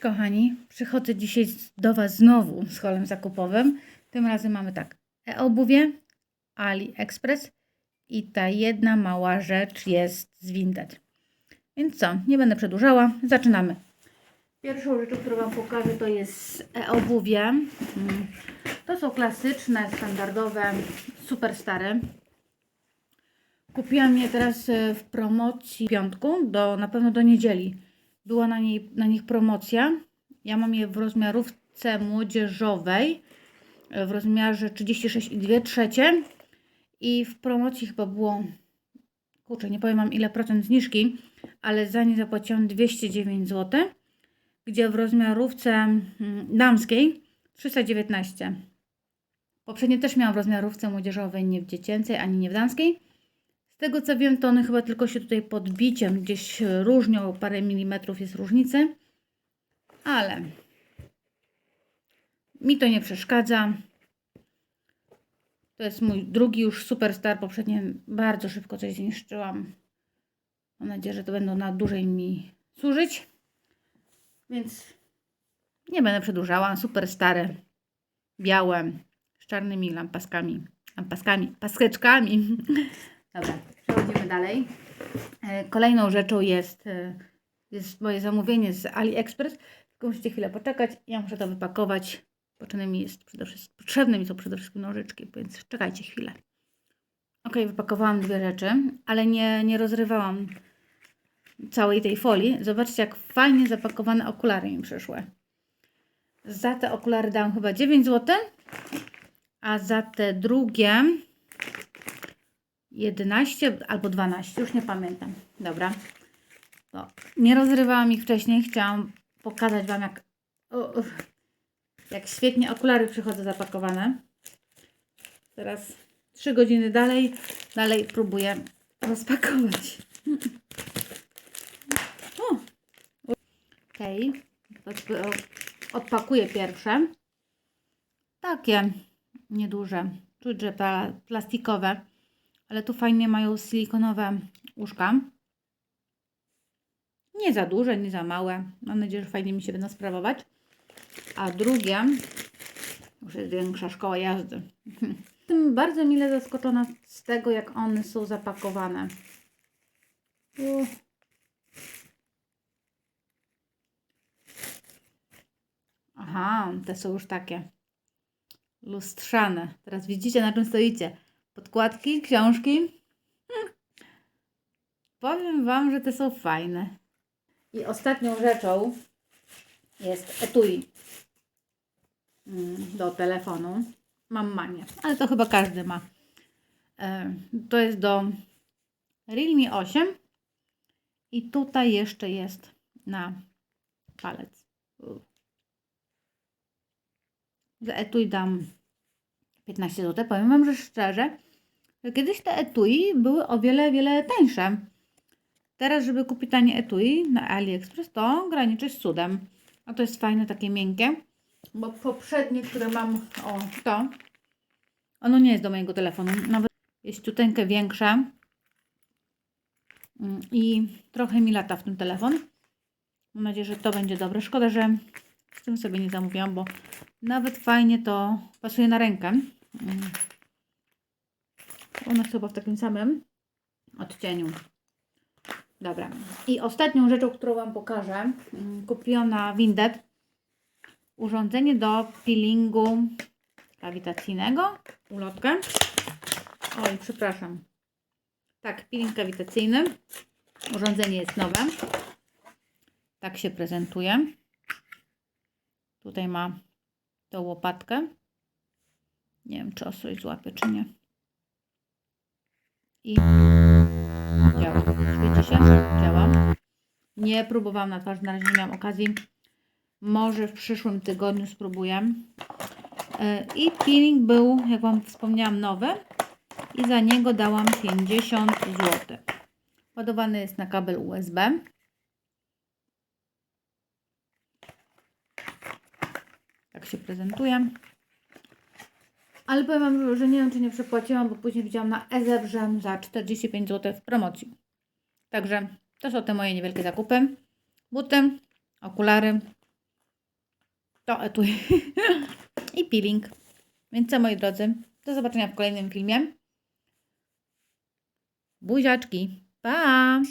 kochani, przychodzę dzisiaj do Was znowu z holem zakupowym. Tym razem mamy tak, e-obuwie, AliExpress i ta jedna mała rzecz jest z Vinted. Więc co, nie będę przedłużała, zaczynamy. Pierwszą rzeczą, którą Wam pokażę, to jest e-obuwie. Mm, To są klasyczne, standardowe, super stare. Kupiłam je teraz e, w promocji piątku, do, na pewno do niedzieli. Była na, niej, na nich promocja. Ja mam je w rozmiarówce młodzieżowej e, w rozmiarze 36 i 2 trzecie. I w promocji chyba było, kurczę, nie powiem wam ile procent zniżki, ale za nie zapłaciłam 209 zł, gdzie w rozmiarówce mm, damskiej 319. Poprzednio też miałam w rozmiarówce młodzieżowej, nie w dziecięcej ani nie w damskiej. Tego co wiem, to one chyba tylko się tutaj podbiciem gdzieś różnią, parę milimetrów jest różnicy, ale mi to nie przeszkadza. To jest mój drugi już superstar, poprzednie bardzo szybko coś zniszczyłam. Mam nadzieję, że to będą na dłużej mi służyć. Więc nie będę przedłużała. Super stare, białe, z czarnymi lampaskami, lampaskami, paskeczkami. Dobra, przechodzimy dalej. E, Kolejną rzeczą jest, e, jest moje zamówienie z AliExpress. Tylko musicie chwilę poczekać. Ja muszę to wypakować. Potrzebne mi, jest przede wszystkim, potrzebne mi są przede wszystkim nożyczki, więc czekajcie chwilę. Ok, wypakowałam dwie rzeczy, ale nie, nie rozrywałam całej tej folii. Zobaczcie, jak fajnie zapakowane okulary mi przyszły. Za te okulary dałam chyba 9 zł, a za te drugie 11 albo 12, już nie pamiętam. Dobra. Nie rozrywałam ich wcześniej, chciałam pokazać Wam, jak, jak świetnie okulary przychodzą zapakowane. Teraz 3 godziny dalej, dalej próbuję rozpakować. Okej, odpakuję pierwsze. Takie nieduże, czuć, że pla- plastikowe, ale tu fajnie mają silikonowe uszka. Nie za duże, nie za małe. Mam nadzieję, że fajnie mi się będą sprawować. A drugie, już jest większa szkoła jazdy. Jestem bardzo mile zaskoczona z tego, jak one są zapakowane. U. Aha, te są już takie lustrzane. Teraz widzicie, na czym stoicie. Podkładki, książki. Hm. Powiem Wam, że te są fajne. I ostatnią rzeczą jest etui mm, do telefonu. Mam manię, ale to chyba każdy ma. To jest do Realme 8 i tutaj jeszcze jest na palec. Za etui dam 15 zł. Powiem Wam, że szczerze, kiedyś te etui były o wiele, wiele tańsze. Teraz, żeby kupić tanie etui na AliExpress, to graniczy z cudem. A to jest fajne, takie miękkie. Bo poprzednie, które mam, o to, ono nie jest do mojego telefonu. Nawet jest ciuteńkę większe. Mm, I trochę mi lata w tym telefon. Mam nadzieję, że to będzie dobre. Szkoda, że z tym sobie nie zamówiłam, bo nawet fajnie to pasuje na rękę. One chyba w takim samym odcieniu. Dobra. I ostatnią rzeczą, którą Wam pokażę, mm, kupiłam na Vinted urządzenie do peelingu kawitacyjnego. Ulotkę. Oj, przepraszam. Tak, peeling kawitacyjny. Urządzenie jest nowe. Tak się prezentuje. Tutaj ma tą łopatkę. Nie wiem, czy ostrość złapie, czy nie. I działa. Świeci się? Działa. Nie próbowałam na twarz, na razie nie miałam okazji. Może w przyszłym tygodniu spróbuję. E, I peeling był, jak Wam wspomniałam, nowy. I za niego dałam 50 zł. Ładowany jest na kabel USB. Tak się prezentuje. Ale powiem Wam, że nie wiem, czy nie przepłaciłam, bo później widziałam na Ezebrze za 45 zł w promocji. Także to są te moje niewielkie zakupy. Buty, okulary To etui. I peeling. Więc co moi drodzy, do zobaczenia w kolejnym filmie. Buziaczki. Pa!